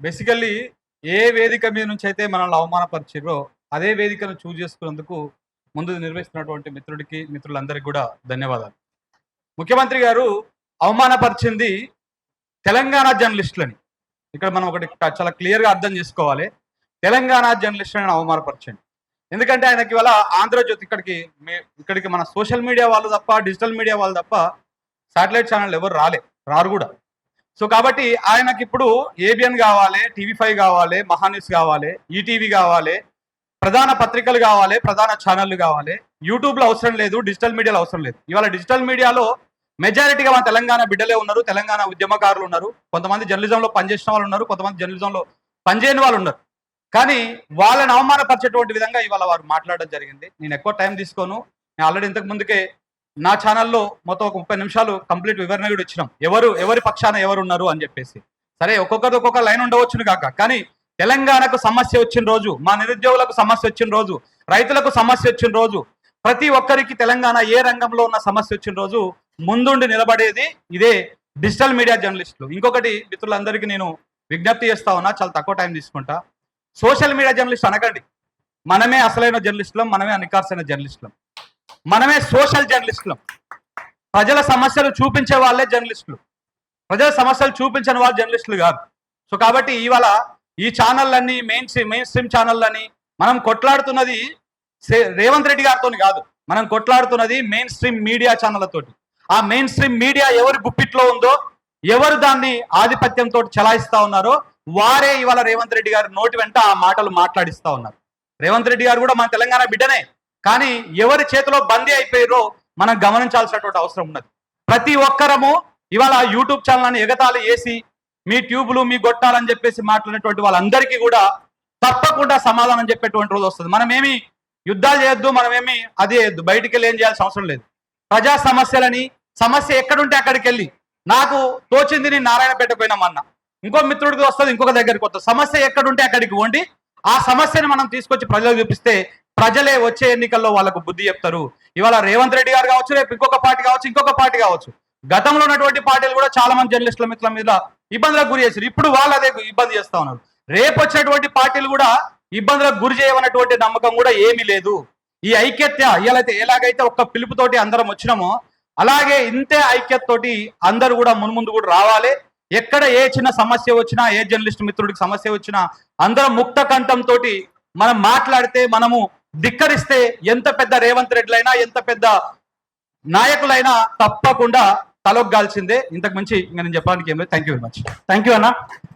Basically a వేదిక మీద నుంచి అయితే మనల్ని అవమానపరిచిర్రో అదే వేదికను చూజ్ చేసుకున్నందుకు ముందు నిర్వహిస్తున్నటువంటి మిత్రుడికి మిత్రులందరికీ కూడా ధన్యవాదాలు. ముఖ్యమంత్రి గారు అవమానపరిచింది తెలంగాణ జర్నలిస్టులని. ఇక్కడ మనం ఒకటి చాలా క్లియర్గా అర్థం చేసుకోవాలి. తెలంగాణ జర్నలిస్టులను అవమానపరచండి ఎందుకంటే ఆయనకి ఇవాళ ఆంధ్రజ్యోతి ఇక్కడికి ఇక్కడికి మన సోషల్ మీడియా వాళ్ళు తప్ప డిజిటల్ మీడియా వాళ్ళు తప్ప శాటిలైట్ ఛానల్ ఎవరు రాలే రారు కూడా. సో కాబట్టి ఆయనకి ఇప్పుడు ఏబిఎన్ కావాలి టీవీ ఫైవ్ కావాలి మహాన్యూస్ కావాలి ఈటీవీ కావాలి ప్రధాన పత్రికలు కావాలి ప్రధాన ఛానళ్ళు కావాలి. యూట్యూబ్లో అవసరం లేదు డిజిటల్ మీడియాలో అవసరం లేదు. ఇవాళ డిజిటల్ మీడియాలో మెజారిటీగా మన తెలంగాణ బిడ్డలే ఉన్నారు తెలంగాణ ఉద్యమకారులు ఉన్నారు. కొంతమంది జర్నలిజంలో పనిచేసిన వాళ్ళు ఉన్నారు కొంతమంది జర్నలిజంలో పనిచేయని వాళ్ళు ఉన్నారు. కానీ వాళ్ళని అవమానపరిచేటువంటి విధంగా ఇవాళ వారు మాట్లాడడం జరిగింది. నేను ఎక్కువ టైం తీసుకోను. నేను ఆల్రెడీ ఇంతకు ముందుకే నా ఛానల్లో మొత్తం ఒక ముప్పై నిమిషాలు కంప్లీట్ వివరణ కూడా ఇచ్చినాం. ఎవరు ఎవరి పక్షాన ఎవరు ఉన్నారు అని చెప్పేసి. సరే ఒక్కొక్కరు ఒక్కొక్క లైన్ ఉండవచ్చును కాక. కానీ తెలంగాణకు సమస్య వచ్చిన రోజు మా నిరుద్యోగులకు సమస్య వచ్చిన రోజు రైతులకు సమస్య వచ్చిన రోజు ప్రతి ఒక్కరికి తెలంగాణ ఏ రంగంలో ఉన్న సమస్య వచ్చిన రోజు ముందుండి నిలబడేది ఇదే డిజిటల్ మీడియా జర్నలిస్టులు. ఇంకొకటి మిత్రులందరికీ నేను విజ్ఞప్తి చేస్తా ఉన్నా చాలా తక్కువ టైం తీసుకుంటా. సోషల్ మీడియా జర్నలిస్ట్ అనకండి. మనమే అసలైన జర్నలిస్టులం మనమే అనికార్సైన జర్నలిస్టులం. మనమే సోషల్ జర్నలిస్టులం. ప్రజల సమస్యలు చూపించే వాళ్ళే జర్నలిస్టులు. ప్రజల సమస్యలు చూపించని వాళ్ళు జర్నలిస్టులు కాదు. సో కాబట్టి ఇవాళ ఈ ఛానళ్ళన్నీ మెయిన్ మెయిన్ స్ట్రీమ్ ఛానళ్ళని మనం కొట్లాడుతున్నది రేవంత్ రెడ్డి గారితో కాదు. మనం కొట్లాడుతున్నది మెయిన్ స్ట్రీమ్ మీడియా ఛానళ్ళతోటి. ఆ మెయిన్ స్ట్రీమ్ మీడియా ఎవరి గుప్పిట్లో ఉందో ఎవరు దాన్ని ఆధిపత్యంతో చలాయిస్తా ఉన్నారో వారే ఇవాళ రేవంత్ రెడ్డి గారి నోటి వెంట ఆ మాటలు మాట్లాడిస్తా ఉన్నారు. రేవంత్ రెడ్డి గారు కూడా మన తెలంగాణ బిడ్డనే. కానీ ఎవరి చేతిలో బందీ అయిపోయారో మనం గమనించాల్సినటువంటి అవసరం ఉన్నది. ప్రతి ఒక్కరము ఇవాళ యూట్యూబ్ ఛానల్ ఎగతాళి వేసి మీ ట్యూబులు మీ గొట్టాలని చెప్పేసి మాట్లాడినటువంటి వాళ్ళందరికీ కూడా తప్పకుండా సమాధానం చెప్పేటువంటి రోజు వస్తుంది. మనమేమి యుద్ధాలు చేయొద్దు మనమేమి అది చేయొద్దు. బయటికి వెళ్ళి ఏం చేయాల్సిన అవసరం లేదు. ప్రజా సమస్యలని సమస్య ఎక్కడుంటే అక్కడికి వెళ్ళి. నాకు తోచింది నేను నారాయణపేట పోయినామన్న ఇంకో మిత్రుడికి వస్తుంది ఇంకొక దగ్గరికి వస్తుంది. సమస్య ఎక్కడుంటే అక్కడికి వండి ఆ సమస్యని మనం తీసుకొచ్చి ప్రజలకు చూపిస్తే ప్రజలే వచ్చే ఎన్నికల్లో వాళ్ళకు బుద్ధి చెప్తారు. ఇవాళ రేవంత్ రెడ్డి గారు కావచ్చు రేపు ఇంకొక పార్టీ కావచ్చు ఇంకొక పార్టీ కావచ్చు. గతంలో ఉన్నటువంటి పార్టీలు కూడా చాలా మంది జర్నలిస్టుల మిత్రుల మీద ఇబ్బందులకు గురి చేశారు. ఇప్పుడు వాళ్ళు అదే ఇబ్బంది చేస్తా ఉన్నారు. రేపు వచ్చినటువంటి పార్టీలు కూడా ఇబ్బందులకు గురి చేయమన్నటువంటి నమ్మకం కూడా ఏమీ లేదు. ఈ ఐక్యత ఇలాగైతే ఎలాగైతే ఒక్క పిలుపుతోటి అందరం వచ్చినామో అలాగే ఇంతే ఐక్యతతోటి అందరు కూడా మున్ముందు కూడా రావాలి. ఎక్కడ ఏ చిన్న సమస్య వచ్చినా ఏ జర్నలిస్ట్ మిత్రుడికి సమస్య వచ్చినా అందరం ముక్త కంఠంతో మనం మాట్లాడితే మనము ధిక్కరిస్తే ఎంత పెద్ద రేవంత్ రెడ్లైనా ఎంత పెద్ద నాయకులైనా తప్పకుండా తలొగ్గాల్సిందే. ఇంతకు మించి ఇంకా నేను చెప్పడానికి ఏం లేదు. Thank you very much thank you అన్న.